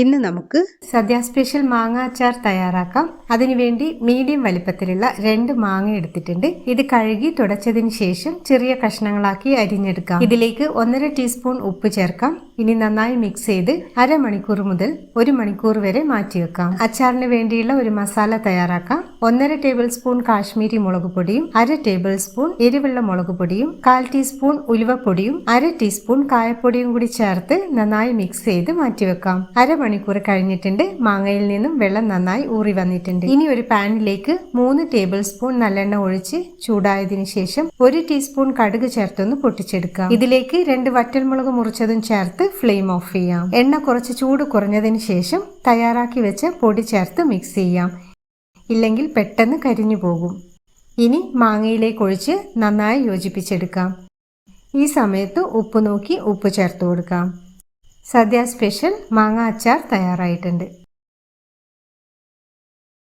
ഇന്ന് നമുക്ക് സദ്യ സ്പെഷ്യൽ മാങ്ങ അച്ചാർ തയ്യാറാക്കാം. അതിനുവേണ്ടി മീഡിയം വലിപ്പത്തിലുള്ള രണ്ട് മാങ്ങ എടുത്തിട്ടുണ്ട്. ഇത് കഴുകി തുടച്ചതിന് ശേഷം ചെറിയ കഷ്ണങ്ങളാക്കി അരിഞ്ഞെടുക്കാം. ഇതിലേക്ക് ഒന്നര ടീസ്പൂൺ ഉപ്പ് ചേർക്കാം. ഇനി നന്നായി മിക്സ് ചെയ്ത് അരമണിക്കൂർ മുതൽ ഒരു മണിക്കൂർ വരെ മാറ്റിവെക്കാം. അച്ചാറിന് വേണ്ടിയുള്ള ഒരു മസാല തയ്യാറാക്കാം. ഒന്നര ടേബിൾ സ്പൂൺ കാശ്മീരി മുളക് പൊടിയും അര ടേബിൾ സ്പൂൺ എരിവെള്ള മുളക് പൊടിയും കാൽ ടീസ്പൂൺ ഉലുവപ്പൊടിയും അര ടീസ്പൂൺ കായപ്പൊടിയും കൂടി ചേർത്ത് നന്നായി മിക്സ് ചെയ്ത് മാറ്റിവെക്കാം. അരമണിക്കൂർ കഴിഞ്ഞിട്ടുണ്ട്. മാങ്ങയിൽ നിന്നും വെള്ളം നന്നായി ഊറി വന്നിട്ടുണ്ട്. ഇനി ഒരു പാനിലേക്ക് മൂന്ന് ടേബിൾ സ്പൂൺ നല്ലെണ്ണ ഒഴിച്ച് ചൂടായതിനു ശേഷം ഒരു ടീസ്പൂൺ കടുക് ചേർത്തൊന്ന് പൊട്ടിച്ചെടുക്കാം. ഇതിലേക്ക് രണ്ട് വറ്റൽമുളക് മുറിച്ചതും ചേർത്ത് ഫ്ലെയിം ഓഫ് ചെയ്യാം. എണ്ണ കുറച്ച് ചൂട് കുറഞ്ഞതിന് ശേഷം തയ്യാറാക്കി വെച്ച പൊടി ചേർത്ത് മിക്സ് ചെയ്യാം. ഇല്ലെങ്കിൽ പെട്ടെന്ന് കരിഞ്ഞു പോകും. ഇനി മാങ്ങയിലേക്ക് ഒഴിച്ച് നന്നായി യോജിപ്പിച്ചെടുക്കാം. ഈ സമയത്ത് ഉപ്പ് നോക്കി ഉപ്പ് ചേർത്ത് കൊടുക്കാം. സദ്യ സ്പെഷ്യൽ മാങ്ങ അച്ചാർ തയ്യാറായിട്ടുണ്ട്.